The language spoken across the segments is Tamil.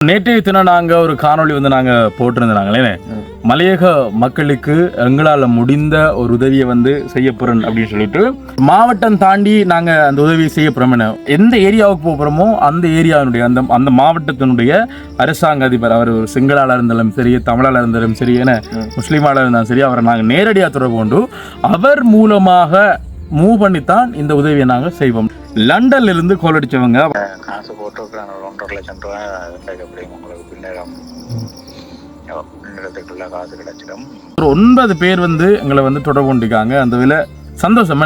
நேற்றைய தினம் நாங்கள் ஒரு காணொளி வந்து நாங்கள் போட்டிருந்தாங்களே மலையக மக்களுக்கு எங்களால் முடிந்த ஒரு உதவியை வந்து செய்ய போறோம் அப்படின்னு சொல்லிட்டு மாவட்டம் தாண்டி நாங்கள் அந்த உதவியை செய்ய போகிறோம் எந்த ஏரியாவுக்கு போகிறோமோ அந்த ஏரியாவினுடைய அந்த அந்த மாவட்டத்தினுடைய அரசாங்க அதிபர் அவர் ஒரு சிங்களால் இருந்தாலும் சரி தமிழால் இருந்தாலும் சரி என முஸ்லீமால் இருந்தாலும் சரி அவரை நாங்கள் நேரடியாக தொடர்பு கொண்டு அவர் மூலமாக மூவ் பண்ணித்தான் இந்த உதவியை நாங்கள் செய்வோம். லண்டன்ல இருந்து கோல் அடிச்சவங்க. காசு போட்டிருக்கிறாங்க ஒரு ஒன்றரை லட்சம் ரூபா இருந்தால் எப்படியும் உங்களுக்கு பின்னரம் காசு கிடைச்சிடும். ஒரு ஒன்பது பேர் வந்து எங்களை வந்து தொடர்பு கொண்டிருக்காங்க. அந்த வில சந்தோஷம்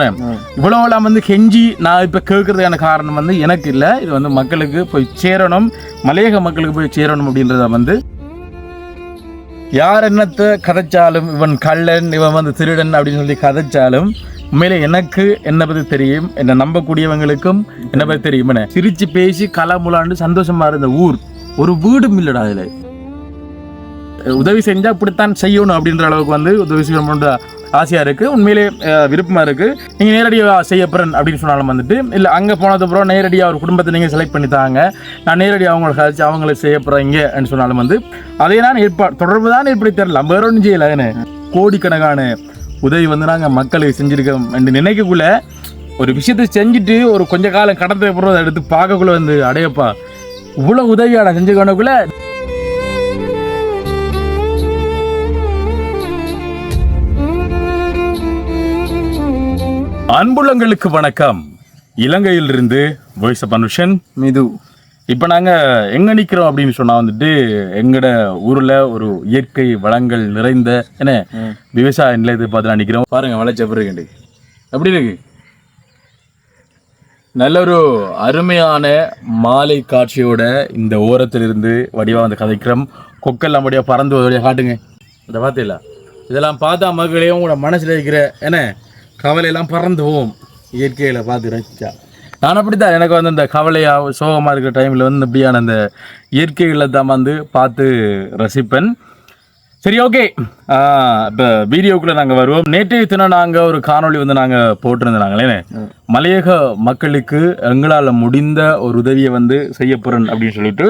இவ்வளோலாம் வந்து கெஞ்சி நான் இப்போ கேட்கறதுக்கான காரணம் வந்து எனக்கு இல்லை. இது வந்து மக்களுக்கு போய் சேரணும். மலையக மக்களுக்கு போய் சேரணும் அப்படின்றத வந்து யார் என்னத்தை கதைச்சாலும் இவன் கள்ளன் இவன் வந்து திருடன் அப்படின்னு சொல்லி கதைச்சாலும் உண்மையிலே எனக்கு என்னை பற்றி தெரியும்? என்னை நம்பக்கூடியவங்களுக்கும் என்னை பற்றி தெரியும்? என்ன? சிரித்து பேசி கலமுலாண்டு சந்தோஷமா இருந்த ஊர். ஒரு வீடும் இல்லைடா அதில். உதவி செஞ்சால் இப்படித்தான் செய்யணும் அப்படின்ற அளவுக்கு வந்து உதவி செய்யணும்ன்ற ஆசையாக இருக்குது உண்மையிலே விருப்பமாக இருக்குது நீங்கள் நேரடியாக செய்யப்படுறேன் அப்படின்னு சொன்னாலும் வந்துட்டு இல்லை அங்கே போனதுக்கப்புறம் அப்புறம் நேரடியாக ஒரு குடும்பத்தை நீங்கள் செலக்ட் பண்ணி தாங்க. நான் நேரடியாக அவங்களை கழிச்சு அவங்களை செய்யப்படுறேன் இங்க சொன்னாலும் வந்து அதே நான் ஏற்பாடு தொடர்பு தான் ஏற்படி தெரியல. வேற ஒன்றும் செய்யலை என்ன? கோடிக்கணக்கான உதவி வந்து நாங்கள் மக்களுக்கு செஞ்சுருக்கோம் என்று நினைக்கக்குள்ள ஒரு விஷயத்தை செஞ்சுட்டு ஒரு கொஞ்ச காலம் கடந்த அப்புறம் அதை எடுத்து பார்க்கக்குள்ள வந்து அடையப்பா இவ்வளவு உதவியாடா செஞ்சுக்கணுக்குள்ள அன்புள்ளங்களுக்கு வணக்கம். இலங்கையிலிருந்து வாய்ஸ் ஆஃப் அனுஷன் மிது. இப்போ நாங்கள் எங்கே நிற்கிறோம் அப்படின்னு சொன்னால் வந்துட்டு எங்கட ஊரில் ஒரு இயற்கை வளங்கள் நிறைந்த என்ன விவசாய நிலையத்தை பார்த்து நான் நிற்கிறோம் பாருங்க வளைச்ச பிறகு எப்படி இருக்கு? நல்ல ஒரு அருமையான மாலை காட்சியோட இந்த ஓரத்திலிருந்து வடிவா வந்து கதைக்கிறோம். கொக்கெல்லாம் வடிவா பறந்து வழியா காட்டுங்க. இதை பார்த்தீங்களா இதெல்லாம் பார்த்தா மகளே உங்களோட மனசில் இருக்கிற என்ன கவலையெல்லாம் பறந்து போகும். இயற்கையில் பார்த்து ரசிச்சா. நான் அப்படித்தான். எனக்கு வந்து இந்த கவலையாக சோகமாக இருக்கிற டைமில் வந்து இப்படியான அந்த இயற்கைகளை தான் வந்து பார்த்து ரசிப்பேன். சரி ஓகே இப்போ வீடியோக்குள்ளே நாங்கள் வருவோம். நேற்றைய தினம் நாங்கள் ஒரு காணொளி வந்து நாங்கள் போட்டிருந்தாங்களே மலையக மக்களுக்கு எங்களால் முடிந்த ஒரு உதவியை வந்து செய்ய போகிறேன் அப்படின்னு சொல்லிட்டு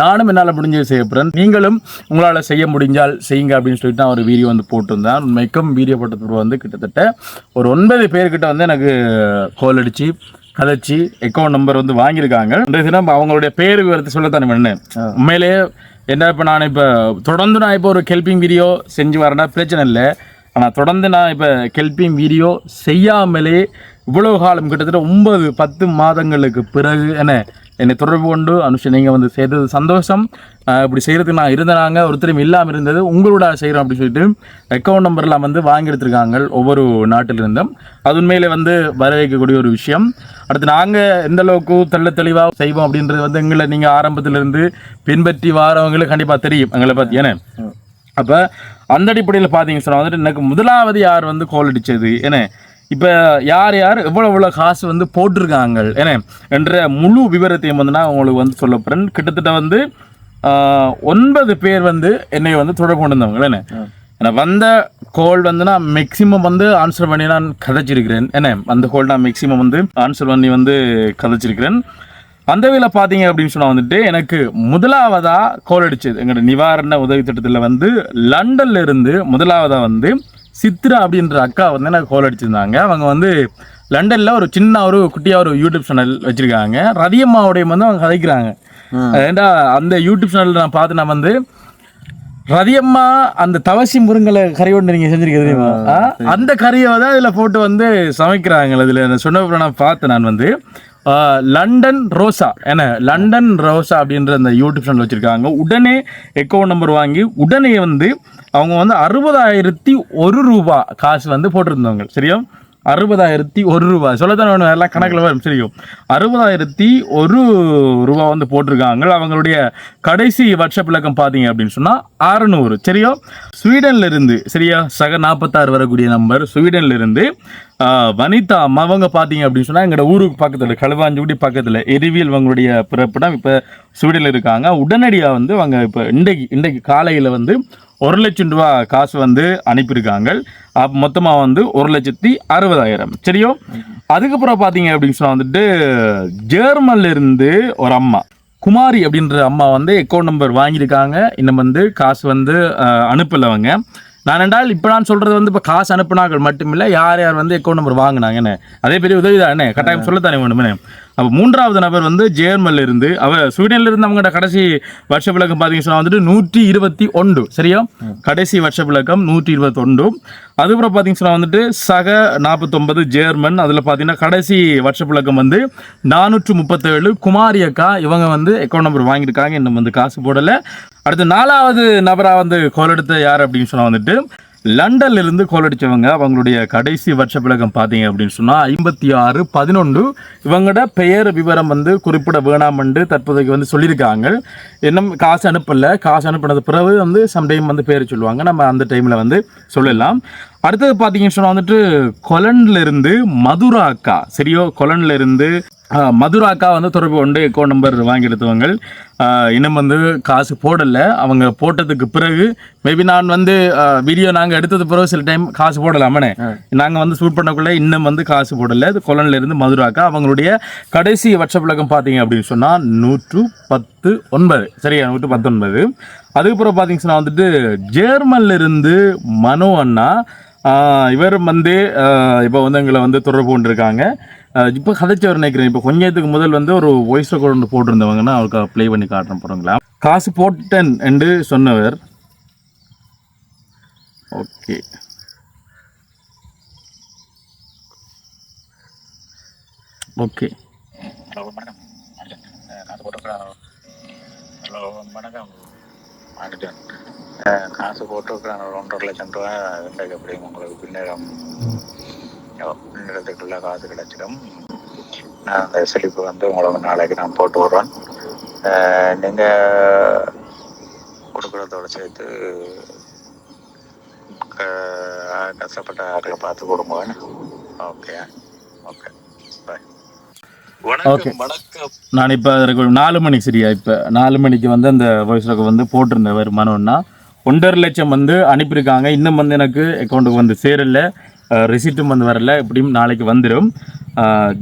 நானும் என்னால் முடிஞ்சது செய்ய போகிறேன் நீங்களும் உங்களால் செய்ய முடிஞ்சால் செய்யுங்க அப்படின்னு சொல்லிட்டு நான் ஒரு வீடியோ வந்து போட்டிருந்தேன். உண்மைக்கும் வீடியோ போட்டது வந்து கிட்டத்தட்ட ஒரு ஒன்பது பேர்கிட்ட வந்து எனக்கு கோல் அடிச்சு கதைச்சி அக்கௌண்ட் நம்பர் வந்து வாங்கியிருக்காங்க. இந்த தினம் அவங்களுடைய பேர் விவரத்தை சொல்லத்தானே பண்ணேன் உண்மையிலேயே என்ன இப்போ நான் இப்போ தொடர்ந்து நான் இப்போ ஒரு கெல்பிங் வீடியோ செஞ்சு வரேன்னா பிரச்சனை இல்லை. ஆனால் தொடர்ந்து நான் இப்போ கெல்பிங் வீடியோ செய்யாமலே இவ்வளோ காலம் கிட்டத்தட்ட ஒன்பது பத்து மாதங்களுக்கு பிறகு என்ன என்னை தொடர்பு கொண்டு அனுஷ நீங்கள் வந்து செய்தது சந்தோஷம். இப்படி செய்கிறதுக்கு நான் இருந்தனாங்க ஒருத்தரும் இல்லாமல் இருந்தது. உங்களோட செய்கிறோம் அப்படின்னு சொல்லிட்டு அக்கௌண்ட் நம்பர்லாம் வந்து வாங்கி எடுத்திருக்காங்க ஒவ்வொரு நாட்டிலிருந்தும். அது உண்மையிலே வந்து வரவேற்கக்கூடிய ஒரு விஷயம். அடுத்து நாங்கள் எந்த அளவுக்கு தெள்ள தெளிவாக செய்வோம் அப்படின்றது வந்து எங்களை நீங்கள் ஆரம்பத்திலிருந்து பின்பற்றி வாரவங்களுக்கு கண்டிப்பாக தெரியும். எங்களை பற்றி ஏன்னா அப்போ அந்த அடிப்படையில் பார்த்தீங்க சொன்னால் வந்துட்டு எனக்கு முதலாவது யார் வந்து கோல் அடித்தது என்ன இப்போ யார் யார் எவ்வளோ எவ்வளோ காசு வந்து போட்டிருக்காங்க என்ன என்ற முழு விவரத்தையும் வந்து நான் உங்களுக்கு வந்து சொல்ல போகிறேன் கிட்டத்தட்ட வந்து ஒன்பது பேர் வந்து என்னை வந்து தொடர்பு கொண்டு வந்தவங்க என்ன எனக்கு வந்த கோல் வந்து நான் மேக்ஸிமம் வந்து ஆன்சர் பண்ணி நான் கதைச்சிருக்கிறேன். என்ன அந்த கோல் நான் மேக்ஸிமம் வந்து ஆன்சர் பண்ணி வந்து கதைச்சிருக்கிறேன். அந்த வேலை பார்த்தீங்க அப்படின்னு சொன்னா வந்துட்டு எனக்கு முதலாவதா கோல் அடிச்சது. எங்களோட நிவாரண உதவி திட்டத்தில் வந்து லண்டன்ல இருந்து முதலாவதா வந்து சித்ரா அப்படின்ற அக்கா வந்து எனக்கு கோல் அடிச்சிருந்தாங்க. அவங்க வந்து லண்டன்ல ஒரு சின்ன ஒரு குட்டியா ஒரு யூடியூப் சேனல் வச்சிருக்காங்க. ரதியம்மாவுடைய வந்து அவங்க கதைக்கிறாங்க. ஏண்டா அந்த யூடியூப் சேனல் நான் பார்த்து நான் வந்து ரதியம்மா அந்த தவசி முருங்கலை கறி ஒன்று நீங்க தெரியுமா? ஆ? அந்த கறியை தான் இதுல போட்டு வந்து சமைக்கிறாங்க. இதுல சொன்ன நான் பார்த்தேன் நான் வந்து. London Rosa. என்ன? லண்டன் ரோசா அப்படின்ற அந்த யூடியூப் சேனல் வச்சிருக்காங்க. உடனே அக்கௌண்ட் நம்பர் வாங்கி உடனே வந்து அவங்க வந்து அறுபதாயிரத்தி ஒரு ரூபா காசு வந்து போட்டிருந்தவங்க. சரியா? அறுபதாயிரத்தி ஒரு ரூபா சொல்லத்தானே வேணும் எல்லாம் கணக்கில் வரும் சரியும் அறுபதாயிரத்தி ஒரு ரூபா வந்து போட்டிருக்காங்க. அவங்களுடைய கடைசி வாட்ஸ்அப் இலக்கம் பார்த்தீங்க அப்படின்னு சொன்னால் அறநூறு சரியா. ஸ்வீடன்ல இருந்து சரியா சக நாற்பத்தாறு வரக்கூடிய நம்பர் ஸ்வீடனில் இருந்து வனிதா அம்மா அவங்க பார்த்தீங்க அப்படின்னு சொன்னால் எங்களோட ஊருக்கு பக்கத்தில் களுவாஞ்சுகுடி பக்கத்தில் எரிவியல் அவங்களுடைய பிறப்பிடம் இப்போ ஸ்வீடனில் இருக்காங்க. உடனடியாக வந்து அவங்க இப்போ இன்றைக்கு இன்றைக்கு காலையில் வந்து ஒரு லட்சம் ரூபா காசு வந்து அனுப்பியிருக்காங்க. அப்போ மொத்தமாக வந்து ஒரு லட்சத்தி அறுபதாயிரம். சரியோ? அதுக்கப்புறம் பார்த்தீங்க அப்படின்னு சொன்னால் வந்துட்டு ஜெர்மன்ல இருந்து ஒரு அம்மா குமாரி அப்படின்ற அம்மா வந்து அக்கௌண்ட் நம்பர் வாங்கியிருக்காங்க. இன்னும் வந்து காசு வந்து அனுப்பலவங்க நான் என்றால் இப்போ நான் சொல்றது வந்து இப்போ காசு அனுப்புனார்கள் மட்டுமில்லை யார் யார் வந்து அக்கௌண்ட் நம்பர் வாங்கினாங்கன்னு அதே பெரிய உதவி தானே கட்டாயம் சொல்லத்தானே வேணுமே அப்போ மூன்றாவது நபர் வந்து ஜேர்மல்ல இருந்து அவ ஸ்வீடன்ல இருந்து அவங்களோட கடைசி வருஷ விளக்கம் பார்த்தீங்கன்னா சொன்னா வந்துட்டு நூற்றி இருபத்தி ஒன்று சரியா? கடைசி வருஷ விளக்கம் நூற்றி இருபத்தி ஒன்று. அதுக்கப்புறம் பார்த்தீங்கன்னா சொன்னா வந்துட்டு சக நாற்பத்தொன்பது ஜேர்மன் அதில் பார்த்தீங்கன்னா கடைசி வருஷ விளக்கம் வந்து நானூற்று முப்பத்தேழு. குமாரி அக்கா இவங்க வந்து அக்கௌண்ட் நம்பர் வாங்கியிருக்காங்க இன்னும் வந்து காசு போடலை. அடுத்து நாலாவது நபராக வந்து கோல் எடுத்த யார் அப்படின்னு சொன்னால் வந்துட்டு லண்டன்ல இருந்து கோல் அவங்களுடைய கடைசி வருஷ விளக்கம் பார்த்தீங்க அப்படின்னு சொன்னால் ஐம்பத்தி ஆறு பதினொன்று இவங்களோட பெயர் விவரம் வந்து குறிப்பிட வேணாம்னு தற்போதைக்கு வந்து சொல்லியிருக்காங்க. இன்னும் காசு அனுப்பலை. காசு அனுப்பினது பிறகு வந்து சம்டைம் வந்து பேர் சொல்லுவாங்க. நம்ம அந்த டைமில் வந்து சொல்லலாம். அடுத்தது பார்த்தீங்கன்னு சொன்னா வந்துட்டு கொலன்ல இருந்து மதுரா அக்கா சரியோ? கொலன்ல இருந்து ஆஹ், மதுரா அக்கா வந்து தொடர்பு கொண்டு அக்கௌண்ட் நம்பர் வாங்கி எடுத்தவங்க இன்னும் வந்து காசு போடலை. அவங்க போட்டதுக்கு பிறகு மேபி நான் வந்து வீடியோ நாங்கள் எடுத்தது பிறகு சில டைம் காசு போடலாமனே நாங்கள் வந்து ஷூட் பண்ணக்குள்ள இன்னும் வந்து காசு போடலை. இது கொலன்ல இருந்து மதுரா அக்கா அவங்களுடைய கடைசி வருஷ விளக்கம் பார்த்தீங்க அப்படின்னு சொன்னால் நூற்று பத்து ஒன்பது சரியா? நூற்று பத்தொன்பது அதுக்கப்புறம் பார்த்தீங்கன்னா வந்துட்டு ஜேர்மன்ல இருந்து மனோ அண்ணா இவர் வந்து இப்போ வந்து எங்களை வந்து தொடர்பு கொண்டிருக்காங்க. இப்போ கதைச்சவர் நினைக்கிறேன். இப்போ கொஞ்சத்துக்கு முதல் வந்து ஒரு வாய்ஸ் ரெக்கார்ட் ஒன்று போட்டிருந்தவங்கன்னா அவருக்கு ப்ளே பண்ணி காட்டுறேன் போகிறோங்களா காசு போட்டேன் என்று சொன்னவர். ஓகே. ஓகே. ஹலோ வணக்கம் ஹலோ வணக்கம். மாட்டுட்டேன் காசு போட்டிருக்கிறேன் ஒரு ஒன்றரை லட்சம் ரூபா இன்றைக்கு எப்படியும் உங்களுக்கு? பின்னரம் பின்னரத்துக்குள்ள காசு கிடைச்சிடும். நான் அந்த செழிப்பு வந்து உங்களுக்கு நாளைக்கு நான் போட்டு விடுறேன். நீங்கள் கொடுக்குறதோடு கொடுக்குறதோட சேர்த்து க- கஷ்டப்பட்ட ஆட்களை பார்த்து கொடுங்க. ஓகே. ஓகே. வணக்கம் நான் இப்போ நாலு மணிக்கு சரியா? இப்போ நாலு மணிக்கு வந்து அந்த வாய்ஸ் ரெக்கார்ட் வந்து போட்டிருந்தவர் மனோன்னா. ஒன்றரை லட்சம் வந்து அனுப்பியிருக்காங்க. இன்னும் வந்து எனக்கு அக்கௌண்ட்டுக்கு வந்து சேரல. ரிசிப்டும் வந்து வரல. எப்படியும் நாளைக்கு வந்துடும்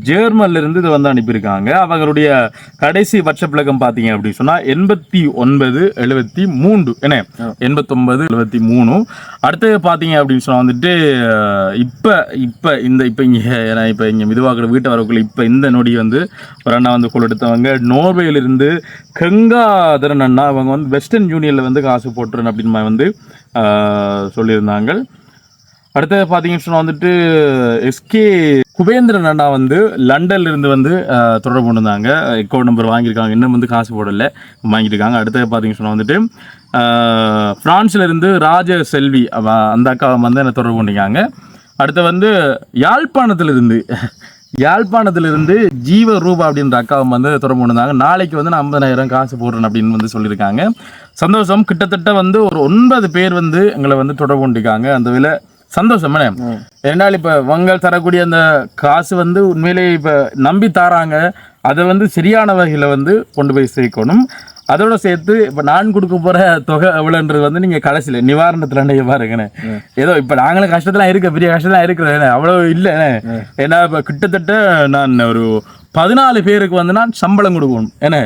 ஜேர்மன்ல இருந்து இதை வந்து அனுப்பியிருக்காங்க. அவங்களுடைய கடைசி வருஷ பார்த்தீங்க அப்படின்னு சொன்னால் எண்பத்தி ஒன்பது எழுபத்தி மூன்று என்ன? எண்பத்தொன்பது எழுபத்தி மூணு. அடுத்தது பார்த்தீங்க அப்படின்னு சொன்னால் வந்துட்டு இப்போ இப்போ இந்த இப்போ இங்கே நான் இப்போ இங்கே மிதுவாக்கிற வீட்டை வரக்குள்ள இப்போ இந்த நொடி வந்து ஒரு அண்ணா வந்து கொள் எடுத்தவங்க நோர்வேலிருந்து கங்காதரன் அண்ணா அவங்க வந்து வெஸ்டர்ன் யூனியனில் வந்து காசு போட்டுறேன் அப்படின்னு வந்து சொல்லியிருந்தாங்க. அடுத்தது பார்த்தீங்கன்னு சொன்னால் வந்துட்டு எஸ்கே குபேந்திரன் அண்ணா வந்து லண்டன்லேருந்து வந்து தொடர்பு கொண்டிருந்தாங்க. அக்கௌண்ட் நம்பர் வாங்கியிருக்காங்க. இன்னும் வந்து காசு போடலை. வாங்கியிருக்காங்க. அடுத்தது பார்த்தீங்கன்னு சொன்னால் வந்துட்டு ஃப்ரான்ஸ்லேருந்து இருந்து ராஜ செல்வி அந்த அக்கா வந்து என்ன தொடர்பு கொண்டிருக்காங்க. அடுத்து வந்து யாழ்ப்பாணத்திலிருந்து யாழ்ப்பாணத்திலிருந்து ஜீவ ரூபா அப்படின்ற அக்காவை வந்து தொடர்பு கொண்டிருந்தாங்க. நாளைக்கு வந்து நான் ஐம்பதாயிரம் காசு போடுறேன் அப்படின்னு வந்து சொல்லியிருக்காங்க. சந்தோஷம். கிட்டத்தட்ட வந்து ஒரு ஒன்பது பேர் வந்து எங்களை வந்து தொடர்பு கொண்டிருக்காங்க. அந்த விலை சந்தோஷம் என்ன ஏன்னால் இப்போ வங்கள் தரக்கூடிய அந்த காசு வந்து உண்மையிலேயே இப்போ நம்பி தாராங்க. அதை வந்து சரியான வகையில் வந்து கொண்டு போய் சேர்க்கணும். அதோட சேர்த்து இப்போ நான் கொடுக்க போகிற தொகை எவ்வளோன்றது வந்து நீங்கள் கடைசியில் நிவாரணத்தில் நீங்கள் பாருங்கண்ணே ஏதோ இப்போ நாங்களும் கஷ்டத்தெல்லாம் இருக்க பெரிய கஷ்டம்லாம் இருக்கிறது அவ்வளோ இல்லை ஏன்னா இப்போ கிட்டத்தட்ட நான் ஒரு பதினாலு பேருக்கு வந்து நான் சம்பளம் கொடுக்கணும் என்ன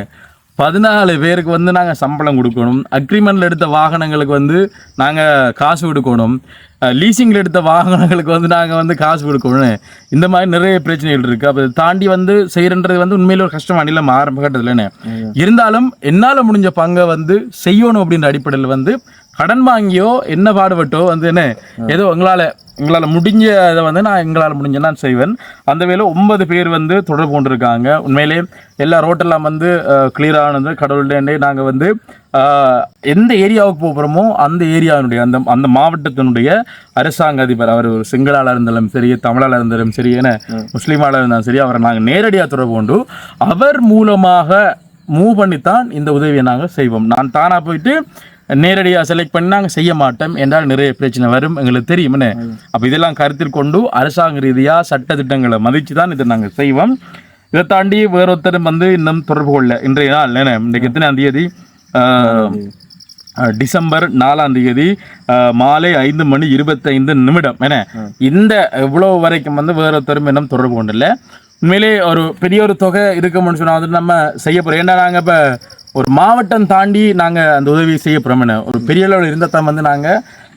பதினாலு பேருக்கு வந்து நாங்கள் சம்பளம் கொடுக்கணும். அக்ரிமெண்ட்டில் எடுத்த வாகனங்களுக்கு வந்து நாங்கள் காசு கொடுக்கணும். லீசிங்கில் எடுத்த வாகனங்களுக்கு வந்து நாங்கள் வந்து காசு கொடுக்கணும். இந்த மாதிரி நிறைய பிரச்சனைகள் இருக்குது அப்போ தாண்டி வந்து செய்கிறன்றது வந்து உண்மையில ஒரு கஷ்டமான இல்லை ஆரம்ப கட்டத்தில் இருந்தாலும் என்னால் முடிஞ்ச பங்கை வந்து செய்யணும் அப்படின்ற அடிப்படையில் வந்து கடன் வாங்கியோ என்ன பாடுபட்டோ வந்து என்ன ஏதோ எங்களால் எங்களால் முடிஞ்ச இதை வந்து நான் எங்களால் முடிஞ்ச நான் செய்வேன். அந்த வேலை ஒன்பது பேர் வந்து தொடர்பு கொண்டிருக்காங்க. உண்மையிலே எல்லா ரோட்டெல்லாம் வந்து கிளியர் ஆனது. கடவுள்டே நாங்கள் வந்து எந்த ஏரியாவுக்கு போகிறோமோ அந்த ஏரியாவினுடைய அந்த அந்த மாவட்டத்தினுடைய அரசாங்க அதிபர். அவர் ஒரு சிங்களால இருந்தாலும் சரி தமிழால இருந்தாலும் சரி என முஸ்லீமால இருந்தாலும் சரி அவரை நாங்கள் நேரடியாக தொடர்பு கொண்டு அவர் மூலமாக மூவ் பண்ணித்தான் இந்த உதவியை நாங்கள் செய்வோம். நான் தானாக போயிட்டு நேரடியாக செலக்ட் பண்ணி நாங்கள் செய்ய மாட்டோம். என்றால் நிறைய பிரச்சனை வரும். எங்களுக்கு தெரியும் என்ன? அப்போ இதெல்லாம் கருத்தில் கொண்டு அரசாங்க ரீதியாக சட்ட திட்டங்களை மதித்து தான் இதை நாங்கள் செய்வோம். இதை தாண்டி வேறொருத்தரும் வந்து இன்னும் தொடர்பு கொள்ள இன்றைய நாள் என்ன? இன்றைக்கு எத்தனாம் தேதி? டிசம்பர் நாலாம் தேதி மாலை ஐந்து மணி இருபத்தைந்து நிமிடம் என்ன? இந்த இவ்வளவு வரைக்கும் வந்து வேறொருத்தரும் இன்னும் தொடர்பு கொண்டில்லை உண்மையிலே ஒரு பெரிய ஒரு தொகை இருக்கும்னு சொன்னா வந்துட்டு நம்ம செய்ய போறோம். ஏன்னா நாங்க இப்ப ஒரு மாவட்டம் தாண்டி நாங்க அந்த உதவி செய்ய போறோம் என்ன ஒரு பெரிய அளவில் இருந்தால் தான் வந்து நாங்க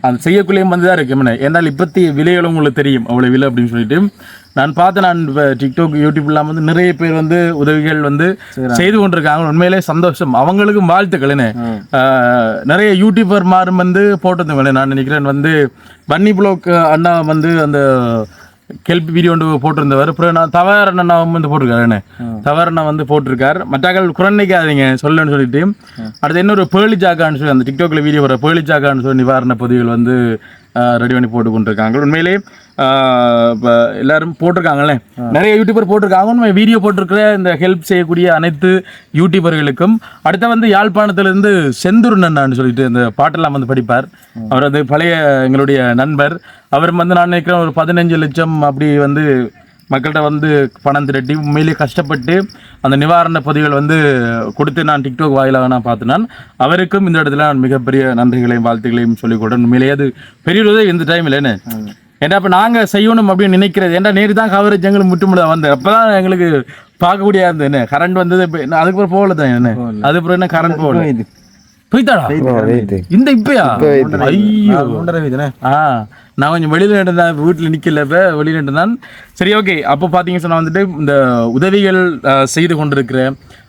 அந்த செய்யக்குள்ளேயும் வந்து தான் இருக்கு என்ன ஏன்னால் இப்பத்தி விலைகளும் உங்களுக்கு தெரியும் அவ்வளோ விலை அப்படின்னு சொல்லிட்டு. நான் பார்த்தேன் நான் இப்போ டிக்டாக் யூடியூப்லாம் வந்து நிறைய பேர் வந்து உதவிகள் வந்து செய்து கொண்டிருக்காங்க. உண்மையிலே சந்தோஷம். அவங்களுக்கும் வாழ்த்துக்கள் என்ன ஆஹ், நிறைய யூடியூபர் மாரும் வந்து போட்டிருந்தவங்க நான் நினைக்கிறேன் வந்து பன்னி ப்ளோக் அண்ணா வந்து அந்த கெல்ப் வீடியோ ஒன்று போட்டிருந்தவர். அப்புறம் நான் தவறு அண்ணாவும் வந்து போட்டிருக்காரு என்ன? தவறு அண்ணா வந்து போட்டிருக்கார். மற்றாக்கள் குரண்ணைக்காதீங்க சொல்லணும்னு சொல்லிட்டு. அடுத்து இன்னொரு பேர்லி ஜாக்கான்னு சொல்லி அந்த டிக்டாக்ல வீடியோ வர பேர்லி ஜாக்கான்னு சொல்லி நிவாரண பொதிகள் வந்து ரெடி பண்ணி போட்டு கொண்டிருக்காங்க உண்மையிலே ஆஹ் இப்ப எல்லாரும் போட்டிருக்காங்கல்ல? நிறைய யூடியூபர் போட்டிருக்காங்க. உண்மை வீடியோ போட்டிருக்கிற இந்த ஹெல்ப் செய்யக்கூடிய அனைத்து யூடியூபர்களுக்கும் அடுத்த வந்து யாழ்ப்பாணத்துலேருந்து செந்தூர் நன்னான்னு சொல்லிட்டு இந்த பாட்டெல்லாம் வந்து படிப்பார். அவர் வந்து பழைய எங்களுடைய நண்பர். அவர் வந்து நான் நினைக்கிறேன் ஒரு பதினஞ்சு லட்சம் அப்படி வந்து மக்கள்கிட்ட வந்து பணம் திரட்டி உண்மையிலேயே கஷ்டப்பட்டு அந்த நிவாரண பொதிகள் வந்து கொடுத்து நான் டிக்டாக் வாயிலாக நான் பார்த்தேன் நான் அவருக்கும் இந்த இடத்துல நான் மிகப்பெரிய நன்றிகளையும் வாழ்த்துக்களையும் சொல்லிக் கொடுறேன் உண்மையிலேயே அது பெரிய உதவி இந்த டைமில் என்ன? ஏன்னா இப்போ நாங்கள் செய்யணும் அப்படின்னு நினைக்கிறது ஏன்டா நேரு தான் கவரேஜ் எங்களுக்கு முட்டுமுட வந்தேன் அப்போ தான் எங்களுக்கு பார்க்கக்கூடிய இருந்தது என்ன கரண்ட் வந்தது அதுக்கப்புறம் போகல தான் என்ன அதுக்கப்புறம் என்ன கரண்ட் போகல? போய்த்தாடா இந்த இப்பயா? ஐயோ. ஆ நான் கொஞ்சம் வெளியில் நின்றேன் வீட்டில் நிற்கல இப்போ வெளியில் நின்றேன் சரி ஓகே அப்போ பார்த்தீங்க சொன்னா வந்துட்டு இந்த உதவிகள் அஹ், செய்து கொண்டிருக்கிற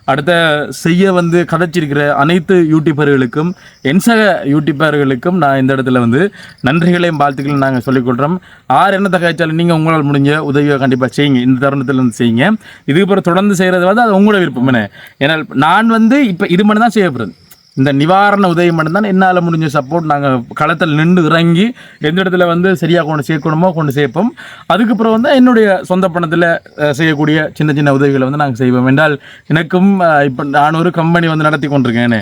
அடுத்த செய்ய வந்து கதைச்சிருக்கிற அனைத்து யூடியூபர்களுக்கும் என்சக யூடியூபர்களுக்கும் நான் இந்த இடத்துல வந்து நன்றிகளையும் வாழ்த்துக்களையும் நாங்கள் சொல்லிக்கொள்கிறோம் ஆறு என்ன தகவச்சாலும் நீங்கள் உங்களால் முடிஞ்ச உதவியை கண்டிப்பாக செய்யுங்க. இந்த தருணத்தில் வந்து செய்யுங்க. இதுக்கு அப்புறம் தொடர்ந்து செய்கிறது வந்து அது உங்களோட விருப்பம் என்ன? ஏன்னா நான் வந்து இப்போ இது மட்டும் தான் செய்யப்படுறது இந்த நிவாரண உதவி மட்டும்தான் என்னால் முடிஞ்ச சப்போர்ட் நாங்கள் களத்தில் நின்று இறங்கி எந்த இடத்துல வந்து சரியாக கொண்டு சேர்க்கணுமோ கொண்டு சேர்ப்போம். அதுக்கப்புறம் வந்து என்னுடைய சொந்த பணத்தில் செய்யக்கூடிய சின்ன சின்ன உதவிகளை வந்து நாங்கள் செய்வோம். என்றால் எனக்கும் இப்போ நான் ஒரு கம்பெனி வந்து நடத்தி கொண்டிருக்கேன்.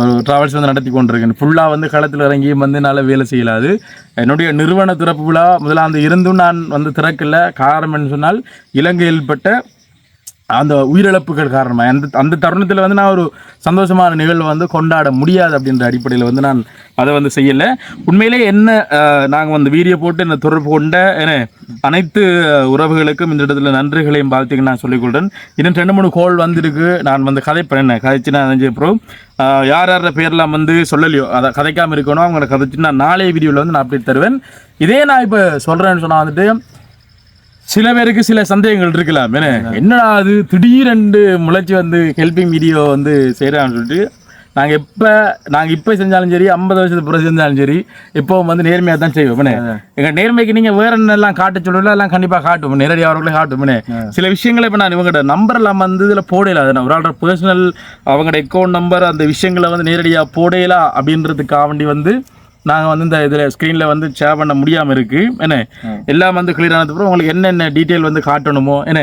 ஒரு ட்ராவல்ஸ் வந்து நடத்தி கொண்டிருக்கேன். ஃபுல்லாக வந்து களத்தில் இறங்கி வந்து என்னால் வேலை செய்யலாது. என்னுடைய நிறுவன திறப்பு விழா முதலாந்து இருந்தும் நான் வந்து திறக்கல. காரணம் என்று சொன்னால் இலங்கையில் பட்ட அந்த உயிரிழப்புகள் காரணமாக அந்த அந்த தருணத்தில் வந்து நான் ஒரு சந்தோஷமான நிகழ்வு வந்து கொண்டாட முடியாது அப்படின்ற அடிப்படையில் வந்து நான் அதை வந்து செய்யலை. உண்மையிலே என்ன நாங்கள் வந்து வீடியோ போட்டு என்ன தொடர்பு கொண்ட என அனைத்து உறவுகளுக்கும் இந்த இடத்துல நன்றிகளையும் வாழ்த்துக்கு நான் சொல்லிக்கொள்கிறேன் இன்னும் ரெண்டு மூணு கோல் வந்திருக்கு. நான் வந்து கதைப்பேன் என்ன கதைச்சு நான் அப்புறம் யார் யார பேர்லாம் வந்து சொல்லலையோ அதை கதைக்காமல் இருக்கணும் அவங்கள கதைச்சு நான் நாளைய வீடியோவில் வந்து நான் அப்படி தருவேன். இதே நான் இப்போ சொல்கிறேன்னு சொன்னால் வந்துட்டு சில பேருக்கு சில சந்தேகங்கள் இருக்கலாம். என்ன? என்னடா அது? திடீரென்று முளைச்சி வந்து ஹெல்பிங் வீடியோ வந்து செய்கிறான்னு சொல்லிட்டு நாங்கள் எப்போ நாங்கள் இப்போ செஞ்சாலும் சரி ஐம்பது வருஷத்துக்கு பிறகு செஞ்சாலும் சரி எப்போவும் வந்து நேர்மையாக தான் செய்வோம். எங்கள் நேர்மைக்கு நீங்கள் வேற என்னெல்லாம் காட்ட சொல்லல எல்லாம் கண்டிப்பாக காட்டுவோம் நேரடியாக அவர்களே காட்டுவோம் சில விஷயங்களை இப்போ நான் இவங்ககிட்ட நம்பர்லாம் வந்து இதில் போடல. அது ஒரு ஆளோட பர்சனல் அவங்களோட அக்கௌண்ட் நம்பர் அந்த விஷயங்களை வந்து நேரடியாக போடையலாம் அப்படின்றதுக்காக வேண்டி வந்து நாங்கள் வந்து இந்த இதில் ஸ்க்ரீனில் வந்து ஷேர் பண்ண முடியாமல் இருக்குது என்ன? எல்லாம் வந்து கிளியர் ஆனதுக்கப்புறம் உங்களுக்கு என்னென்ன டீட்டெயில் வந்து காட்டணுமோ என்ன?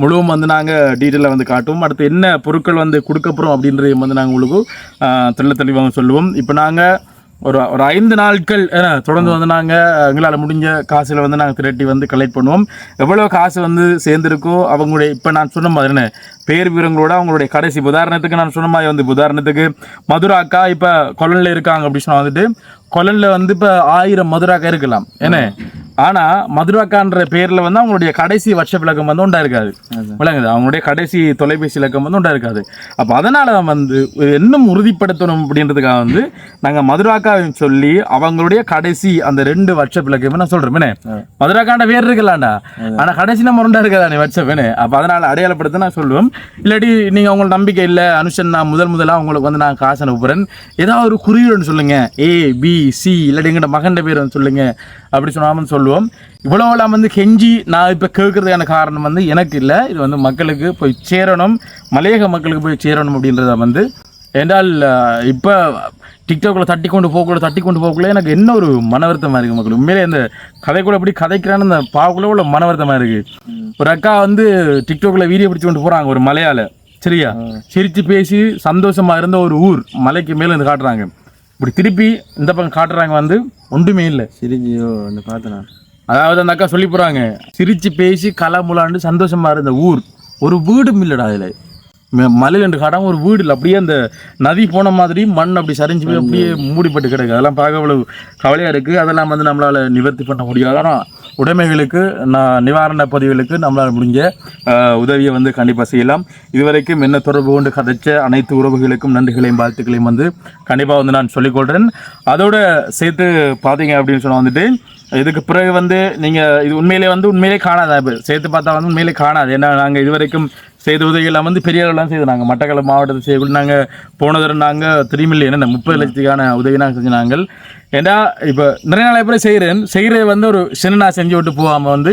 முழுவதும் வந்து நாங்கள் டீட்டெயிலாக வந்து காட்டுவோம் அடுத்து என்ன பொருட்கள் வந்து கொடுக்க போகிறோம் அப்படின்றதையும் வந்து நாங்கள் உங்களுக்கு தெள்ள தெளிவாக சொல்லுவோம். இப்போ நாங்கள் ஒரு ஒரு ஐந்து நாட்கள் என்ன, தொடர்ந்து வந்து நாங்கள் எங்களால் முடிஞ்ச காசில் வந்து நாங்கள் திரட்டி வந்து கலெக்ட் பண்ணுவோம். எவ்வளோ காசு வந்து சேர்ந்துருக்கோ அவங்களுடைய இப்போ நான் சொன்ன மாதிரி என்ன பேர் விவரங்களோட அவங்களுடைய கடைசி உதாரணத்துக்கு நான் சொன்ன மாதிரி வந்து உதாரணத்துக்கு மதுராக்கா இப்போ கொலனில் இருக்காங்க அப்படின்னு சொன்னால் வந்துட்டு கொலனில் வந்து இப்போ ஆயிரம் மதுராக்கா இருக்கலாம். என்ன? ஆனா மதுராக்கான்ற பேர்ல வந்து அவங்களுடைய கடைசி வருஷ விளக்கம் வந்து உண்டா இருக்காது விளங்குது. அவங்களுடைய கடைசி தொலைபேசி இலக்கம் வந்து உண்டா இருக்காது அப்ப அதனால தான் வந்து இன்னும் உறுதிப்படுத்தணும் அப்படின்றதுக்காக வந்து நாங்க மதுராக்காவை சொல்லி அவங்களுடைய கடைசி அந்த ரெண்டு வருஷ விளக்கம் நான் என்ன மதுராக்காண்ட பேர் இருக்கலாம்டா. ஆனா கடைசி நம்ம உண்டா இருக்காதா வருஷம் என்ன அப்ப அதனால அடையாளப்படுத்த நான் சொல்லுவேன் இல்லாட்டி நீங்க உங்களுக்கு நம்பிக்கை இல்லை அனுஷன் நான் முதல் முதலா உங்களுக்கு வந்து நான் காசு அனுப்புறேன். ஏதாவது ஒரு குறியீடு சொல்லுங்க. ஏ பி சி இல்லாட்டி எங்கள்ட மகன் பேர் வந்து சொல்லுங்க. அப்படி சொன்னாமல் சொல்லுவோம். இவ்வளோலாம் வந்து கெஞ்சி நான் இப்போ கேட்கறதுக்கான காரணம் வந்து எனக்கு இல்லை. இது வந்து மக்களுக்கு போய் சேரணும். மலையக மக்களுக்கு போய் சேரணும் அப்படின்றத வந்து என்றால் இப்போ டிக்டாக்ல தட்டி கொண்டு போகக்குள்ள தட்டி கொண்டு போகக்குள்ள எனக்கு என்ன ஒரு மன வருத்தமாக இருக்குது மக்கள். உண்மையிலே இந்த கதைக்குள்ள எப்படி கதைக்கிறான்னு அந்த பாவக்குள்ள உள்ள மன வருத்தமாக இருக்குது ஒரு அக்கா வந்து டிக்டாக்ல வீடியோ பிடிச்சு கொண்டு போகிறாங்க ஒரு மலையால சரியா? சிரித்து பேசி சந்தோஷமா இருந்த ஒரு ஊர் மலைக்கு மேலே இருந்து காட்டுறாங்க. இப்படி திருப்பி இந்த பக்கம் காட்டுறாங்க வந்து ஒன்றுமே இல்லை. சிரிஞ்சியோ ஒன்று பார்த்தேன்? அதாவது அந்த அக்கா சொல்லி போறாங்க சிரிச்சு பேசி கலமுலாண்டு சந்தோஷமா இருந்த ஊர். ஒரு வீடும் இல்லடா அதுல. மலையில ரெண்டு காடாம ஒரு வீடு இல்லை. அப்படியே அந்த நதி போன மாதிரி மண் அப்படி சரிஞ்சு போய் அப்படியே மூடிப்பட்டு கிடக்கு. அதெல்லாம் பார்க்க அவ்வளவு கவலையா இருக்கு. அதெல்லாம் வந்து நம்மளால நிவர்த்தி பண்ண முடியாது. ஆனா உடைமைகளுக்கு நான் நிவாரண பதிவுகளுக்கு நம்மளால் முடிஞ்ச உதவியை வந்து கண்டிப்பாக செய்யலாம். இதுவரைக்கும் என்ன தொடர்பு கொண்டு கதைச்ச அனைத்து உறவுகளுக்கும் நன்றிகளையும் வாழ்த்துக்களையும் வந்து கண்டிப்பாக வந்து நான் சொல்லிக்கொள்கிறேன் அதோட சேர்த்து பார்த்தீங்க அப்படின்னு சொன்னால் வந்துட்டு இதுக்கு பிறகு வந்து நீங்கள் இது உண்மையிலே வந்து உண்மையிலே காணாது. சேர்த்து பார்த்தா வந்து உண்மையிலே காணாது. ஏன்னா நாங்கள் இதுவரைக்கும் செய்த உதவிகள்லாம் வந்து பெரிய அளவுலாம் செய்து நாங்கள் மட்டக்களப்பு மாவட்டத்தை செய்யக்கூடிய நாங்கள் போன தடவை நாங்கள் த்ரீ மில்லியன் இந்த முப்பது லட்சத்துக்கான உதவி நாங்கள் செஞ்சு நாங்கள். ஏன்னா இப்போ நிறைய நாள் எப்படி செய்கிறேன் செய்கிறது வந்து ஒரு சின்ன நான் செஞ்சு விட்டு போகாமல் வந்து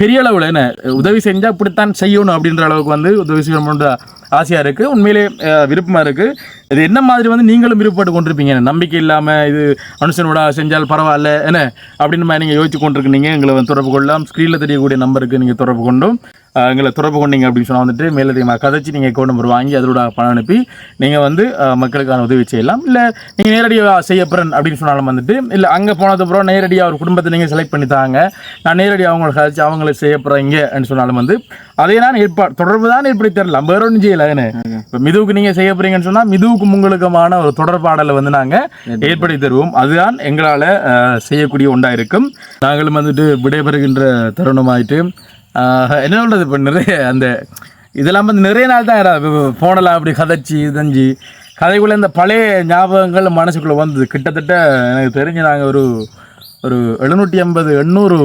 பெரிய அளவில் என்ன உதவி செஞ்சால் இப்படித்தான் செய்யணும் அப்படின்ற அளவுக்கு வந்து உதவி செய்யணும்ன்ற ஆசையாக இருக்குது உண்மையிலே விருப்பமாக இருக்குது இது என்ன மாதிரி வந்து நீங்களும் விருப்பப்பட்டு கொண்டிருப்பீங்க? நம்பிக்கை இல்லாமல் இது மனுஷனோட செஞ்சால் பரவாயில்ல என்ன அப்படின்னு மாதிரி நீங்கள் யோசிச்சு கொண்டிருக்கீங்க. எங்களை வந்து தொடர்பு கொள்ளலாம். ஸ்க்ரீனில் தெரியக்கூடிய நம்பருக்கு நீங்கள் தொடர்பு கொண்டும் எங்களை தொடர்பு கொண்டீங்க அப்படின்னு சொன்னால் வந்துட்டு மேலதிகமாக கதைச்சி நீங்கள் அக்கௌண்ட் நம்பர் வாங்கி அதோட பணம் அனுப்பி நீங்கள் வந்து மக்களுக்கான உதவி செய்யலாம். இல்லை நீங்கள் நேரடியாக செய்யப்படுறேன் அப்படின்னு சொன்னாலும் வந்துட்டு இல்லை அங்கே போனதுக்கப்புறம் நேரடியாக ஒரு குடும்பத்தை நீங்கள் செலக்ட் பண்ணி தாங்க. நான் நேரடியாக அவங்களை கதைச்சி அவங்கள செய்யப்படுறீங்கன்னு சொன்னாலும் வந்து அதை நான் ஏற்பாடு தொடர்பு தான் ஏற்படுத்தி தரலாம் வேற ஒன்றும் செய்யல என்ன? இப்போ மிதுவுக்கு நீங்கள் செய்ய சொன்னால் மிதுவுக்கும் உங்களுக்குமான ஒரு தொடர்பாடலை வந்து நாங்கள் ஏற்படுத்தி தருவோம். அதுதான் எங்களால் செய்யக்கூடிய ஒன்றா இருக்கும். நாங்களும் வந்துட்டு விடைபெறுகின்ற தருணமாயிட்டு என்ன சொல்றது? இப்போ நிறைய அந்த இதெல்லாம் வந்து நிறைய நாள் தான் ஃபோனெல்லாம் அப்படி கதைச்சி இதஞ்சி. கதைக்குள்ளே இந்த பழைய ஞாபகங்கள் மனசுக்குள்ளே வந்தது. கிட்டத்தட்ட எனக்கு தெரிஞ்சு நாங்கள் ஒரு ஒரு எழுநூற்றி ஐம்பது எண்ணூறு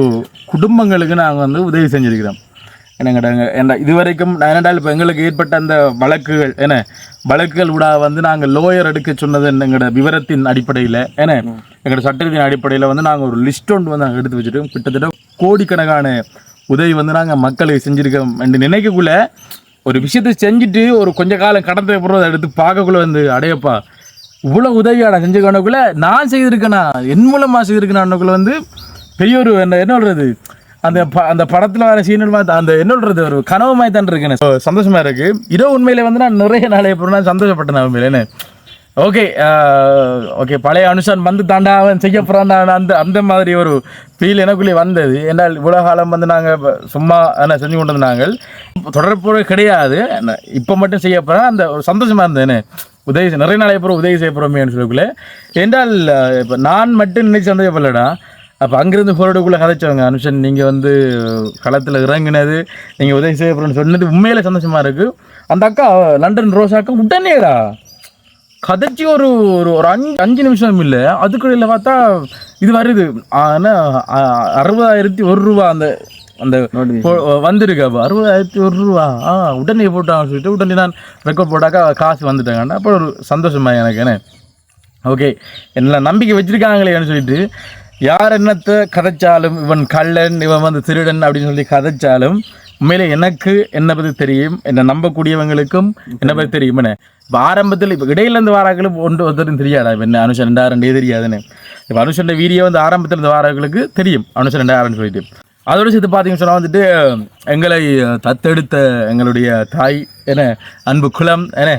குடும்பங்களுக்கு நாங்கள் வந்து உதவி செஞ்சுருக்கிறோம். என்னங்கடாங்க என்ன இது வரைக்கும் நான் என்னடா இப்போ எங்களுக்கு ஏற்பட்ட அந்த வழக்குகள் என்ன வழக்குகள் விட வந்து நாங்கள் லோயர் எடுக்க சொன்னது எங்களோட விவரத்தின் அடிப்படையில் ஏன்னா எங்களோட சட்டத்தின் அடிப்படையில் வந்து நாங்கள் ஒரு லிஸ்ட் ஒன்று வந்து நாங்கள் எடுத்து வச்சுட்டோம். கிட்டத்தட்ட கோடிக்கணக்கான உதவி வந்து நாங்கள் மக்களுக்கு செஞ்சுருக்கோம் என்று நினைக்கக்குள்ள ஒரு விஷயத்தை செஞ்சுட்டு ஒரு கொஞ்ச காலம் கடந்த அப்புறம் அதை எடுத்து பார்க்கக்குள்ள வந்து அடையப்பா இவ்வளோ உதவியாடா செஞ்சுக்கணுக்குள்ள நான் செய்திருக்கேனா? என் மூலமாக செய்திருக்கேனான்னுக்குள்ள வந்து பெரிய ஒரு என்ன என்ன சொல்றது? அந்த ப அந்த படத்தில் வர சீனல் மாதிரி அந்த என்ன சொல்றது ஒரு கனவு மாதிரி தான் இருக்கேன். So, சந்தோஷமா இருக்கு. இதோ உண்மையில வந்து நான் நிறைய நாளைய அப்புறம் நான் சந்தோஷப்பட்டேன் நான் உண்மையில. என்ன ஓகே ஓகே uh, பழைய அனுஷன் வந்து தாண்டா அவன் செய்ய போகிறான் அந்த அந்த மாதிரி ஒரு ஃபீல் எனக்குள்ளே வந்தது. ஏன்னால் இவ்வளோ காலம் வந்து நாங்கள் சும்மா என்ன செஞ்சு கொண்டு வந்த நாங்கள். தொடர்பு கிடையாது. இப்போ மட்டும் செய்ய போகிறேன் அந்த ஒரு சந்தோஷமாக இருந்தேன்னு உதவி நிறைய நாளை அப்புறம் உதவி செய்ய போகிறோமேனு சொல்லக்குள்ள. என்றால் இப்போ நான் மட்டும் நினைச்சு சந்தேகப்படலடா அப்போ அங்கேருந்து ஃபோர்டுக்குள்ளே கதைச்சவங்க அனுஷன் நீங்கள் வந்து களத்தில் இறங்கினது நீங்கள் உதவி செய்ய போகிறோன்னு சொன்னது உண்மையிலே சந்தோஷமாக இருக்குது அந்த அக்கா லண்டன் ரோஸாக்கா உடனேடா. கதைச்சி ஒரு ஒரு ஒரு அஞ்சு அஞ்சு நிமிஷம் இல்லை. அதுக்குள்ள பார்த்தா இது வருது. ஆனால் அறுபதாயிரத்தி ஒரு ரூபா அந்த அந்த வந்திருக்கு. அப்போ அறுபதாயிரத்தி ஒரு ரூபா. ஆ உடனே போட்டான்னு சொல்லிட்டு உடனே நான் ரெக்கார்ட் போட்டாக்கா காசு வந்துட்டாங்கண்ணா. அப்போ ஒரு சந்தோஷமா எனக்கு என்ன? ஓகே. என்ன நம்பிக்கை வச்சிருக்காங்களேன்னு சொல்லிட்டு யார் என்னத்தை கதைச்சாலும் இவன் கள்ளன் இவன் வந்து திருடன் அப்படின்னு சொல்லி கதைச்சாலும் உண்மையிலே எனக்கு என்னை பற்றி தெரியும் என்னை நம்பக்கூடியவங்களுக்கும் என்னை பற்றி தெரியும். என்ன? இப்போ ஆரம்பத்தில் இப்போ இடையில இருந்து வாராக்களும் ஒன்று ஒருத்தரும் தெரியாதா? இப்போ என்ன அனுஷன் ரெண்டாயிரம் தெரியாதுன்னு. இப்போ அனுஷன் வீடியோ வந்து ஆரம்பத்தில் இருந்து வாராக்களுக்கு தெரியும். அனுஷன் ரெண்டாயிரம்னு சொல்லிட்டு. அதோட சேர்த்து பார்த்தீங்கன்னு சொன்னால் வந்துட்டு எங்களை தத்தெடுத்த எங்களுடைய தாய் என்ன அன்பு குலம் என்ன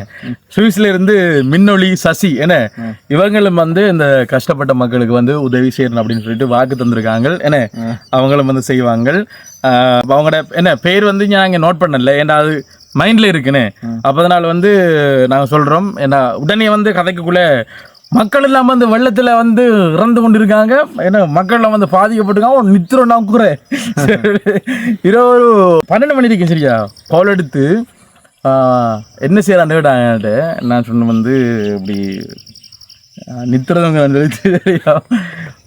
சுவிஸ்ல இருந்து மின்னொளி சசி என்ன இவங்களும் வந்து இந்த கஷ்டப்பட்ட மக்களுக்கு வந்து உதவி செய்யணும் அப்படின்னு சொல்லிட்டு வாக்கு தந்திருக்காங்க என்ன அவங்களும் வந்து செய்வாங்க. அவங்களோட என்ன பேர் வந்து நாங்கள் நோட் பண்ணல ஏன்னா அது மைண்டில் இருக்குன்னு. அப்போ அதனால் வந்து நாங்கள் சொல்கிறோம் ஏன்னா உடனே வந்து கதைக்குள்ளே மக்கள் எல்லாம் வந்து வெள்ளத்துல வந்து இறந்து கொண்டிருக்காங்க. ஏன்னா மக்கள் எல்லாம் வந்து பாதிக்கப்பட்டிருக்காங்க. நித்திரம் நான் கூற இரவு ஒரு பன்னெண்டு மணி இருக்கேன் சரியா? கால் எடுத்து ஆஹ், என்ன கேட்டாங்க நான் சொன்ன வந்து இப்படி நித்திரவங்க வந்து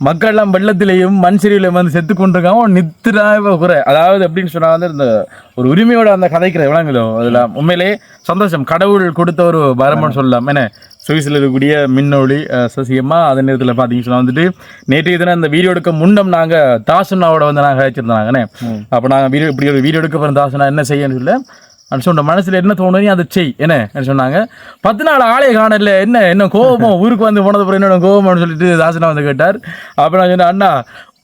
மக்கள்லாம் வெள்ளத்திலையும் மண் சரிவிலையும் வந்து செத்து கொண்டிருக்காங்க. நித்திராக குறை அதாவது எப்படின்னு சொன்னால் வந்து இந்த ஒரு உரிமையோட அந்த கதைக்கிற விளங்குதோ அதில் உண்மையிலே சந்தோஷம். கடவுள் கொடுத்த ஒரு வரம்னு சொல்லலாம். ஏன்னா சுவிஸில் இருக்கக்கூடிய மின்னொளி சசியம்மா அதே நேரத்தில் பார்த்தீங்கன்னு சொன்னா வந்துட்டு நேற்றைய தினம் இந்த வீடியோ எடுக்க முன்னம் நாங்கள் தாசனாவோட வந்து நாங்கள் வச்சிருந்தாங்கண்ணே அப்போ நாங்கள் வீடியோ இப்படி ஒரு வீடியோ எடுக்க போகிறோம் தாசனா என்ன செய்யன்னு சொல்ல நான் சொன்ன மனசுல என்ன தோணுது அதை செய் என்ன என்ன சொன்னாங்க. பத்து நாள் ஆளே காணல என்ன என்ன கோபமோ ஊருக்கு வந்து போனது அப்புறம் என்னோட கோபம்னு சொல்லிட்டு தாசனா வந்து கேட்டார். அப்ப நான் சொன்னேன் அண்ணா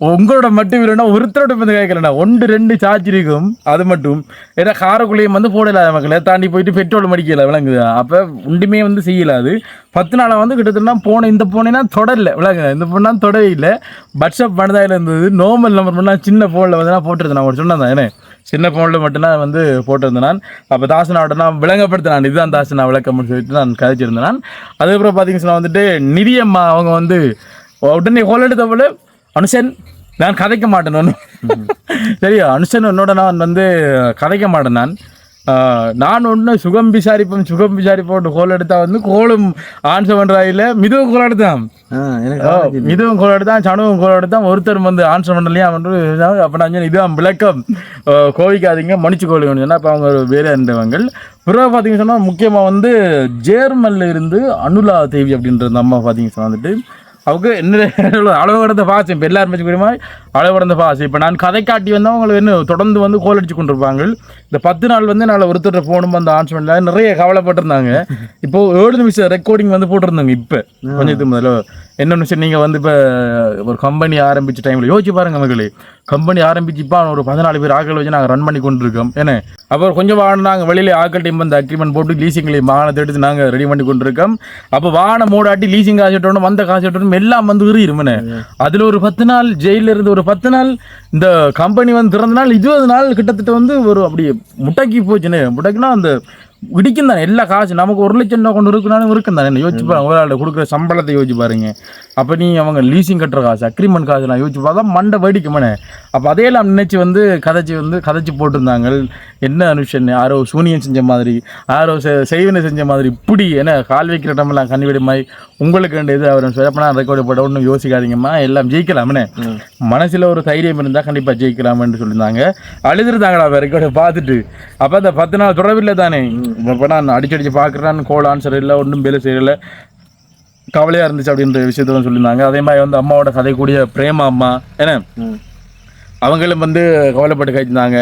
உங்களோட மட்டும் இல்லைன்னா ஒருத்தரோட வந்து கேட்கலண்ணா ஒன்று ரெண்டு சார்ஜ் இருக்கும். அது மட்டும். ஏன்னா காரக்குள்ளேயும் வந்து போடல மக்களை தாண்டி போயிட்டு பெட்ரோல் மடிக்கல விளங்குது. அப்போ ஒன்றுமே வந்து செய்யல அது. பத்து நாளாக வந்து கிட்டத்தட்ட போன இந்த போனேன்னா தொடரல விளங்குது. இந்த போனா தொடவே இல்லை. பட்ஸ்அப் பண்ணதாயில் இருந்தது. நார்மல் நம்பர் பண்ணால் சின்ன ஃபோனில் வந்து நான் போட்டிருந்தேன். நான் ஒரு சொன்னேன் என்ன சின்ன ஃபோனில் மட்டும்தான் வந்து போட்டிருந்தேன் நான். அப்போ தாசனாவோட நான் விளங்கப்படுத்தினான் இதுதான் தாசனா விளக்கம்னு சொல்லிட்டு நான் கதைச்சிருந்தேன் நான். அதுக்கப்புறம் பார்த்தீங்கன்னா வந்துட்டு நிதியம்மா அவங்க வந்து உடனே ஹோல் எடுத்த போல அனுஷன் நான் கதைக்க மாட்டேன் ஒன்றும் சரியா அனுஷன் என்னோட நான் வந்து கதைக்க மாட்டேன் நான். நான் ஒன்று சுகம் விசாரிப்போம் சுகம் விசாரிப்போம் கோல் எடுத்தா வந்து கோலும் ஆன்சர் பண்ணுறாயில மிதுவும் கோல் எடுத்தான். எனக்கு இதுவும் கோல் எடுத்தான் சனுவும் கோல் எடுத்தான் ஒருத்தர் வந்து ஆன்சர் பண்ணலையா வந்து அப்போ நான் இதுதான் விளக்கம். கோவிக்காதீங்க மன்னிச்சு கோழிங்க சொன்னா அப்போ அவங்க வேறு இருந்தவங்க பிறகு பார்த்தீங்க சொன்னால் முக்கியமாக வந்து ஜேர்மல்ல இருந்து அனுலா தேவி அப்படின்ற அம்மா பார்த்தீங்க சொன்னா வந்துட்டு அவங்க என்ன அளவு கடந்த பாசம் இப்போ எல்லாருமே கூடியமா கடந்த பாசம் இப்போ நான் கதை காட்டி வந்தால் அவங்களை என்ன தொடர்ந்து வந்து கோல் அடிச்சு கொண்டிருப்பாங்க. இந்த பத்து நாள் வந்து என்னால் ஒருத்தர் ஃபோனும் அந்த ஆன்ஸ்மெண்ட்ல நிறைய கவலைப்பட்டிருந்தாங்க. இப்போ ஏழு நிமிஷம் ரெக்கார்டிங் வந்து போட்டிருந்தாங்க இப்போ. கொஞ்சத்துக்கு முதல்ல என்ன நிமிஷம் நீங்கள் வந்து இப்போ ஒரு கம்பெனி ஆரம்பிச்ச டைமில் யோசிச்சு பாருங்க மகளே. கம்பெனி ஆரம்பிச்சு இப்போ ஒரு பதினாலு பேர் ஆட்கள் வச்சு நாங்கள் ரன் பண்ணி கொண்டு இருக்கோம் என்ன அப்புறம் கொஞ்சம் வாகனம் நாங்கள் வெளியில ஆட்கள் டீம் வந்து அக்ரிமெண்ட் போட்டு லீசிங்லேயே வாகனத்தை எடுத்து நாங்கள் ரெடி பண்ணி கொண்டு இருக்கோம் அப்போ வாகனம் மூடாட்டி லீசிங் காசு எட்டணும் வந்த காசு எட்டணும் எல்லாம் வந்து இருமனே அதில் ஒரு பத்து நாள் ஜெயிலில் இருந்து ஒரு பத்து நாள் இந்த கம்பெனி வந்து திறந்த நாள் இருபது நாள் கிட்டத்தட்ட வந்து ஒரு அப்படி முட்டைக்கு போச்சுன்னு. முட்டைக்குன்னா அந்த இடிக்கும் தானே எல்லா காசு நமக்கு ஒரு லட்சம் ரூபா கொண்டு இருக்குனாலும் இருக்கும் தானே யோசிச்சு பாருங்க ஒரு ஆள் கொடுக்குற சம்பளத்தை யோசிச்சு பாருங்க. அப்போ நீ அவங்க லீசிங் கட்டுற காசு அக்ரிமெண்ட் காசு நான் யோசிச்சு பார்த்தா மண்டை வெடிக்குமனே. அப்போ அதையெல்லாம் நினைச்சு வந்து கதைச்சு வந்து கதைச்சு போட்டிருந்தாங்க. என்ன அனுஷன் யாரோ சூனியம் செஞ்ச மாதிரி யாரோ செய்வினை செஞ்ச மாதிரி இப்படி என்ன கால் வைக்கிற இடமெல்லாம் கண்ணிவிடமாய் உங்களுக்கு வேண்டியது அவர் அப்போ நான் ரெக்கார்டு போட்ட ஒன்றும் யோசிக்காதீங்கம்மா எல்லாம் ஜெயிக்கலாம்னே. மனசுல ஒரு தைரியம் இருந்தால் கண்டிப்பாக ஜெயிக்கலாம்னு சொல்லியிருந்தாங்க. அழுதுருந்தாங்களா ரெக்கார்டை பார்த்துட்டு. அப்போ அந்த பத்து நாள் தொடர்பில்லை தானே. இப்போ நான் அடிச்சு அடிச்சு பார்க்குறேன் கோல் ஆன்சர் இல்லை ஒன்றும் வேலை செய்யலை. கவலையாக இருந்துச்சு அப்படின்ற விஷயத்தான் சொல்லியிருந்தாங்க. அதே மாதிரி வந்து அம்மாவோட கதை கூடிய பிரேமா அம்மா என்ன? அவங்களும் வந்து கவலைப்பட்டு கழிச்சிருந்தாங்க.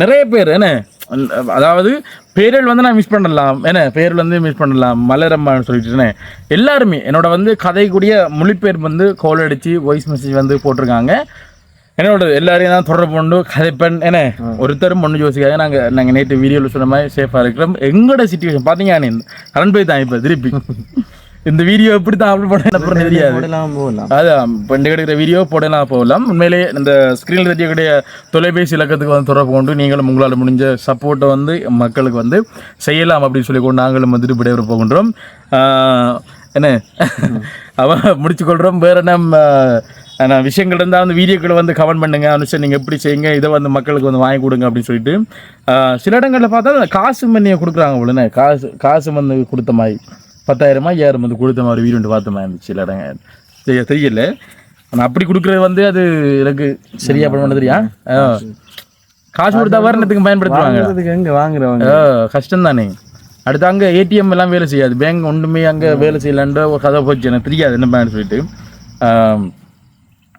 நிறைய பேர் என்ன? அதாவது பேரல் வந்து நான் மிஸ் பண்ணலாம். என்ன? பேரில் வந்து மிஸ் பண்ணலாம். மலரம்மான்னு சொல்லிட்டுனே எல்லாருமே என்னோட வந்து கதை கூடிய மொழிபெயர்ப்பு வந்து கோல் அடித்து வாய்ஸ் மெசேஜ் வந்து போட்டிருக்காங்க. என்னோட எல்லாரையும் தான் தொடர்பு கொண்டு கதைப்பெண் என்ன? ஒருத்தரும் ஒன்று யோசிக்காது நாங்கள் நாங்கள் நேற்று வீடியோவில் சொன்ன மாதிரி சேஃபாக இருக்கிறோம். எங்களோட சுச்சுவேஷன் பார்த்தீங்க கரண்ட் போய் தான் இப்போ திருப்பி. இந்த வீடியோ எப்படி தான் அப்லோட் பண்ண தெரியாது. அதான் இந்த கிடைக்கிற வீடியோ போடலாம் போகலாம். உண்மையிலே இந்த ஸ்க்ரீனில் தெரியக்கூடிய தொலைபேசி இலக்கத்துக்கு வந்து தொடர்பு கொண்டு நீங்களும் உங்களால் முடிஞ்ச சப்போர்ட்டை வந்து மக்களுக்கு வந்து செய்யலாம் அப்படின்னு சொல்லி கொண்டு நாங்களும் வந்துட்டு விடைபெற போகின்றோம். என்ன? அவன் முடிச்சு கொள்கிறோம் வேற நம்ம நான் விஷயங்கள் இருந்தால் வந்து வீடியோக்களை வந்து கமெண்ட் பண்ணுங்க. அனுஷன் நீங்கள் எப்படி செய்யுங்க இதை வந்து மக்களுக்கு வந்து வாங்கி கொடுங்க அப்படின்னு சொல்லிட்டு சில இடங்களில் பார்த்தா காசு மண்ணியை கொடுக்குறாங்க போலண்ணே காசு காசு வந்து கொடுத்த மாதிரி. பத்தாயிரமா ஐயாயிரம் வந்து கொடுத்த மாதிரி வீடு ஒன்று பார்த்த மாதிரி இருந்துச்சு தெரிய தெரியல. ஆனால் அப்படி கொடுக்குறது வந்து அது எனக்கு சரியா பண்ண தெரியா? காசு கொடுத்தா வரணத்துக்கு பயன்படுத்துவாங்க. எங்க வாங்குறவங்க? கஷ்டம் தானே அடுத்து அங்கே ஏடிஎம் எல்லாம் வேலை செய்யாது. பேங்க் ஒன்றுமே அங்கே வேலை செய்யலன்ற ஒரு கதை போச்சு. எனக்கு தெரியாது என்ன பண்ணு சொல்லிட்டு.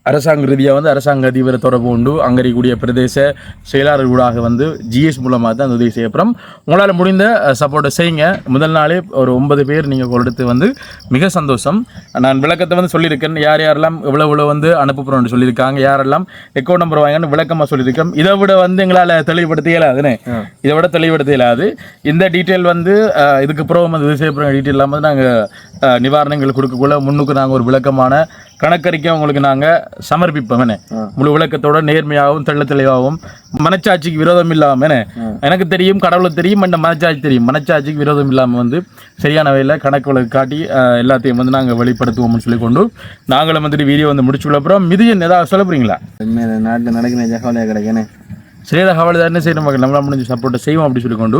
அரசாங்க ரீதியாக வந்து அரசாங்க அதிபரை தொடர்பு கொண்டு அங்கே இருக்கக்கூடிய பிரதேச செயலாளர் ஊடாக வந்து ஜிஎஸ் மூலமாக தான் அந்த உதவி செய்யப்படும். உங்களால் முடிந்த சப்போர்ட்டை செய்யுங்க. முதல் நாளே ஒரு ஒன்பது பேர் நீங்கள் கொடுத்து வந்து மிக சந்தோஷம். நான் விளக்கத்தை வந்து சொல்லியிருக்கேன். யார் யாரெல்லாம் எவ்வளோ எவ்வளோ வந்து அனுப்புகிறோம்னு சொல்லியிருக்காங்க யாரெல்லாம் அக்கௌண்ட் நம்பர் வாங்கன்னு விளக்கமாக சொல்லியிருக்கேன். இதை விட வந்து எங்களால் தெளிவுபடுத்த இயலாதுன்னு இதை விட தெளிவுபடுத்த இயலாது. இந்த டீட்டெயில் வந்து இதுக்கு அப்புறம் வந்து இது செய்யப்படுற டீட்டெயில் இல்லாமல் வந்து நாங்கள் நிவாரணங்கள் கொடுக்கக்குள்ள முன்னுக்கு நாங்கள் ஒரு விளக்கமான கணக்கறிக்கை உங்களுக்கு நாங்கள் சமர்ப்பிப்போம் என்ன. முழு விளக்கத்தோட நேர்மையாகவும் தெள்ள தெளிவாகவும் மனச்சாட்சிக்கு விரோதம் இல்லாமல் என்ன. எனக்கு தெரியும் கடவுளுக்கு தெரியும் அந்த மனச்சாட்சி தெரியும். மனச்சாட்சிக்கு விரோதம் இல்லாமல் வந்து சரியான வகையில் கணக்கு வழக்கு காட்டி எல்லாத்தையும் வந்து நாங்கள் வெளிப்படுத்துவோம்னு சொல்லி கொண்டு நாங்களும் வந்துட்டு வீடியோ வந்து முடிச்சுள்ள அப்புறம் மிதியன் ஏதாவது சொல்ல உண்மையில நாட்டில் நடக்கிற ஜகாவலியாக கிடைக்கனே சரியாக அவள் தான் செய்யணும் மக்கள். நம்மளால் முடிஞ்ச சப்போர்ட்டை செய்வோம் அப்படின்னு சொல்லி கொண்டு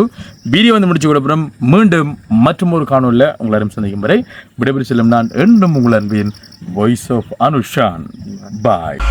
வீடியோ வந்து முடிச்சு கொடுப்புறம் மீண்டும் மற்றும் ஒரு காணொலியில் உங்களை சந்திக்கும் வரை விடைபெறு செல்லும் நான் என்றும் உங்கள் அன்பின் வாய்ஸ் ஆஃப் அனுஷான். பாய்